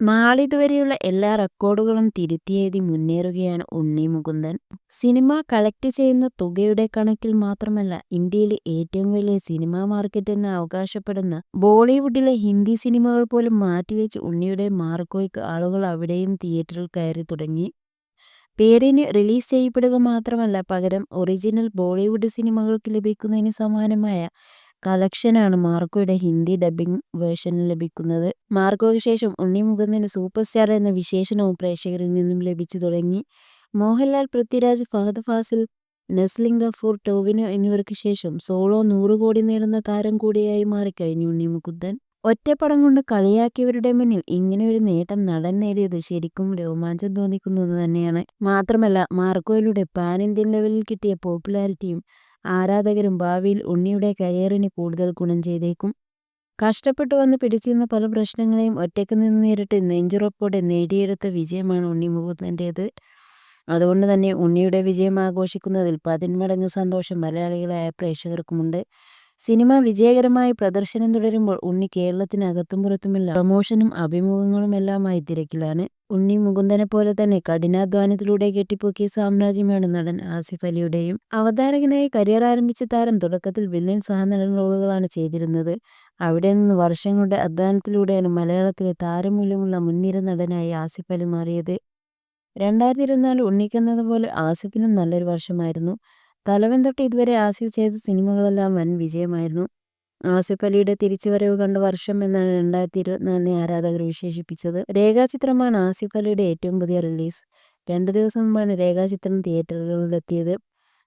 നാളിതുവരെയുള്ള എല്ലാ റെക്കോർഡുകളും തിരുത്തിയെഴുതി മുന്നേറുകയാണ് Unni Mukundan. Cinema collect ചെയ്യുന്ന തുകയുടെ കണക്കിൽ മാത്രമല്ല ഇന്ത്യയിലെ ഏറ്റവും വലിയ സിനിമാ മാർക്കറ്റ് എന്ന് അവകാശപ്പെടുന്ന ബോളിവുഡിലെ ഹിന്ദി സിനിമകൾ പോലും മാറ്റിവെച്ച് ഉണ്ണിയുടെ മാർക്കോയ്ക്ക് ആളുകൾ അവിടെയും തിയേറ്ററിൽ കയറി തുടങ്ങി. പേരിന് റിലീസ് ചെയ്യപ്പെടുക മാത്രമല്ല പകരം ഒറിജിനൽ ബോളിവുഡ് സിനിമകൾക്ക് ലഭിക്കുന്നതിന് സമാനമായ കളക്ഷനാണ് മാർക്കോയുടെ ഹിന്ദി ഡബ്ബിംഗ് വേർഷന് ലഭിക്കുന്നത്. മാർക്കോയ്ക്ക് ശേഷം സൂപ്പർ സ്റ്റാർ എന്ന വിശേഷണവും പ്രേക്ഷകരിൽ നിന്നും ലഭിച്ചു തുടങ്ങി. മോഹൻലാൽ, പൃഥ്വിരാജ്, ഫഹദ് ഫാസിൽ, നസ്ലിൻ ഗഫൂർ, ടൊവിനോ എന്നിവർക്ക് ശേഷം സോളോ നൂറ് കോടി നേടുന്ന താരം കൂടിയായി മാറിക്കഴിഞ്ഞു ഉണ്ണി മുകുന്ദൻ. ഒറ്റപ്പടം കൊണ്ട് കളിയാക്കിയവരുടെ മുന്നിൽ ഇങ്ങനെയൊരു നേട്ടം നടൻ നേടിയത് ശരിക്കും രോമാഞ്ചം തോന്നിക്കുന്നത് തന്നെയാണ്. മാത്രമല്ല മാർക്കോയിലൂടെ പാൻ ഇന്ത്യൻ ലെവലിൽ കിട്ടിയ പോപ്പുലാരിറ്റിയും ആരാധകരും ഭാവിയിൽ ഉണ്ണിയുടെ കരിയറിന് കൂടുതൽ ഗുണം ചെയ്തേക്കും. കഷ്ടപ്പെട്ടു വന്ന് പിടിച്ചിരുന്ന പല പ്രശ്നങ്ങളെയും ഒറ്റയ്ക്ക് നിന്ന് നേരിട്ട് നെഞ്ചുറപ്പോടെ നേടിയെടുത്ത വിജയമാണ് ഉണ്ണി മുകുന്ദന്റേത് അതുകൊണ്ട് തന്നെ ഉണ്ണിയുടെ വിജയം ആഘോഷിക്കുന്നതിൽ പതിന്മടങ്ങ് സന്തോഷം മലയാളികളായ പ്രേക്ഷകർക്കുമുണ്ട്. സിനിമ വിജയകരമായി പ്രദർശനം തുടരുമ്പോൾ ഉണ്ണി കേരളത്തിന് അകത്തും പുറത്തുമുള്ള പ്രമോഷനും അഭിമുഖങ്ങളുമെല്ലാമായി തിരക്കിലാണ്. ഉണ്ണി മുകുന്ദനെപ്പോലെ തന്നെ കഠിനാധ്വാനത്തിലൂടെ കെട്ടിപ്പൊക്കിയ സാമ്രാജ്യമാണ് നടൻ ആസിഫ് അലിയുടേയും. അവതാരകനായി കരിയർ ആരംഭിച്ച താരം തുടക്കത്തിൽ വില്ലൻ സഹനടൻ റോളുകളാണ് ചെയ്തിരുന്നത്. അവിടെ നിന്ന് വർഷങ്ങളുടെ അധ്വാനത്തിലൂടെയാണ് മലയാളത്തിലെ താരമൂല്യമുള്ള മുൻനിര നടനായി ആസിഫ് അലി മാറിയത്. രണ്ടായിരത്തി ഇരുപത്തിനാല് ഉണ്ണിക്കെന്നതുപോലെ ആസിഫിനും നല്ലൊരു വർഷമായിരുന്നു. തലവൻ തൊട്ട് ഇതുവരെ ആസിഫ് ചെയ്ത സിനിമകളെല്ലാം വൻ വിജയമായിരുന്നു. ആസിഫ് അലിയുടെ തിരിച്ചുവരവ് കണ്ട വർഷം എന്നാണ് രണ്ടായിരത്തി ഇരുപത്തിനാലിനെ ആരാധകർ വിശേഷിപ്പിച്ചത്. രേഖാചിത്രമാണ് ആസിഫ് അലിയുടെ ഏറ്റവും പുതിയ റിലീസ്. രണ്ട് ദിവസം മുമ്പാണ് രേഖാചിത്രം തിയേറ്ററുകളിലെത്തിയത്.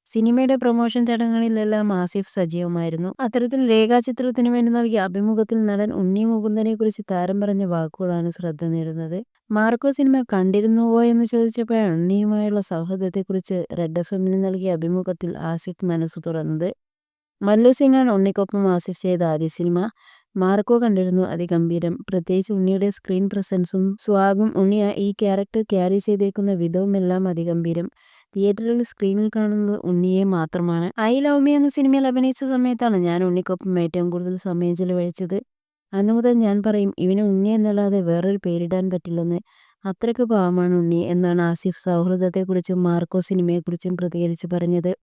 സിനിമയുടെ പ്രൊമോഷൻ ചടങ്ങുകളിലെല്ലാം ആസിഫ് സജീവമായിരുന്നു. അത്തരത്തിൽ രേഖാചിത്രത്തിനു വേണ്ടി നൽകിയ അഭിമുഖത്തിൽ നടൻ ഉണ്ണി മുകുന്ദനെ കുറിച്ച് താരം പറഞ്ഞ വാക്കുകളാണ് ശ്രദ്ധ നേടുന്നത്. മാർക്കോ സിനിമ കണ്ടിരുന്നുവോ എന്ന് ചോദിച്ചപ്പോഴാണ് ഉണ്ണിയുമായുള്ള സൗഹൃദത്തെക്കുറിച്ച് റെഡ് എഫ് എമ്മിന് നൽകിയ അഭിമുഖത്തിൽ ആസിഫ് മനസ്സ് തുറന്നത്. മല്ലു സിംഗാണ് ഉണ്ണിക്കൊപ്പം ആസിഫ് ചെയ്ത ആദ്യ സിനിമ. മാർക്കോ കണ്ടിരുന്നു അതിഗംഭീരം. പ്രത്യേകിച്ച് ഉണ്ണിയുടെ സ്ക്രീൻ പ്രസൻസും സ്വാഗും ഉണ്ണിയ ഈ ക്യാരക്ടർ ക്യാരി ചെയ്തേക്കുന്ന വിധവുമെല്ലാം അതിഗംഭീരം. തിയേറ്ററിൽ സ്ക്രീനിൽ കാണുന്നത് ഉണ്ണിയെ മാത്രമാണ്. ഐ ലവ് മീ എന്ന സിനിമയിൽ അഭിനയിച്ച സമയത്താണ് ഞാൻ ഉണ്ണിക്കൊപ്പം ഏറ്റവും കൂടുതൽ സമയം ചെലവഴിച്ചത്. അന്ന് മുതൽ ഞാൻ പറയും ഇവന് ഉണ്ണി എന്നല്ലാതെ വേറൊരു പേരിടാൻ പറ്റില്ലെന്ന്. അത്രയ്ക്ക് പാവമാണ് ഉണ്ണി എന്നാണ് ആസിഫ് സൗഹൃദത്തെക്കുറിച്ചും മാർക്കോ സിനിമയെക്കുറിച്ചും പ്രതികരിച്ച് പറഞ്ഞത്.